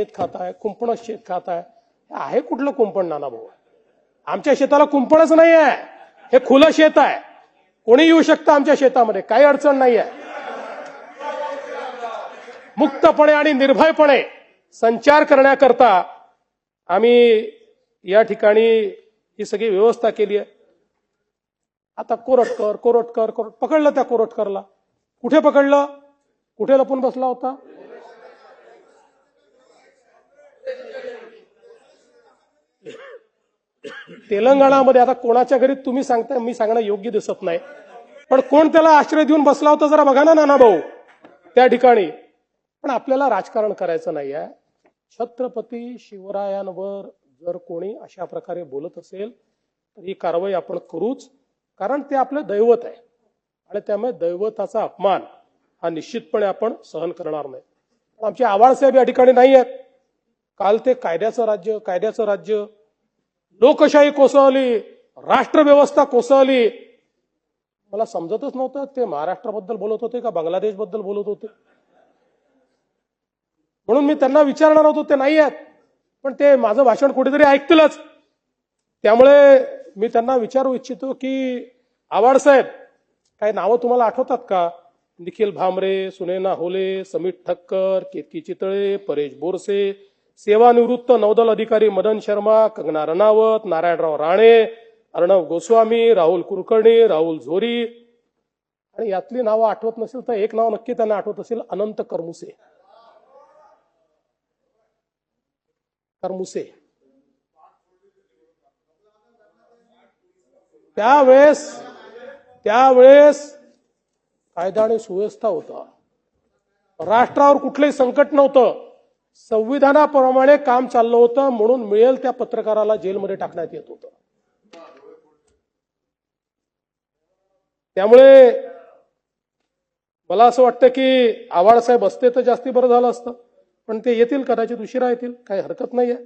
शेत खाताय कुंपणच शेत खाताय आहे कुठलं कुंपण नाना भाऊ? आमच्या शेताला कुंपणच नाही आहे. हे खुलं शेत आहे. कोणी येऊ शकतं आमच्या शेतामध्ये? काही अडचण नाही आहे. मुक्तपणे आणि निर्भयपणे संचार करण्याकरता आम्ही या ठिकाणी ही सगळी व्यवस्था केली आहे. आता कोरटकर कोरटकर कोरट पकडलं त्या कोरटकरला. कुठे पकडलं? कुठे लपून बसला होता? तेलंगणामध्ये आता कोणाच्या घरी तुम्ही सांगताय मी सांगणं योग्य दिसत नाही. पण कोण त्याला आश्रय देऊन बसला होता जरा बघा ना नाना भाऊ त्या ठिकाणी. पण आपल्याला राजकारण करायचं नाही आहे. छत्रपती शिवरायांवर जर कोणी अशा प्रकारे बोलत असेल तर ही कारवाई आपण करूच कारण ते आपलं दैवत आहे. आणि त्यामुळे दैवताचा अपमान हा निश्चितपणे आपण सहन करणार नाही. पण आमचे आवाळसाहेब या ठिकाणी नाही आहेत काल ते कायद्याचं राज्य कायद्याचं राज्य लोकशाही कोसळली राष्ट्रव्यवस्था कोसळली. मला समजतच नव्हतं ते महाराष्ट्राबद्दल बोलत होते का बांगलादेशबद्दल बोलत होते. म्हणून मी त्यांना विचारणार होतो ते नाही आहेत. पण ते माझं भाषण कुठेतरी ऐकतीलच. त्यामुळे मी त्यांना विचारू इच्छितो की आवाड साहेब काही नावं तुम्हाला आठवतात का? निखिल भामरे सुनैना होले समीर ठक्कर केतकी चितळे परेश बोरसे सेवानिवृत्त नौदल अधिकारी मदन शर्मा कंगना रनावत नारायणराव राणे अर्णव गोस्वामी राहुल कुलकर्णी राहुल झोरी. आणि यातली नावं आठवत नसेल तर एक नाव नक्की त्यांना आठवत असेल अनंत करमुसे. करमुसे. त्यावेळेस त्यावेळेस कायदा आणि सुव्यवस्था होता. राष्ट्रावर कुठलंही संकट नव्हतं. संविधानाप्रमाणे काम चाललं होतं म्हणून मिळेल त्या पत्रकाराला जेलमध्ये टाकण्यात येत होतं. त्यामुळे मला असं वाटतं की आव्हाडसाहेब असते तर जास्ती बरं झालं असतं पण ते येतील कदाचित उशिरा येतील काही हरकत नाहीये.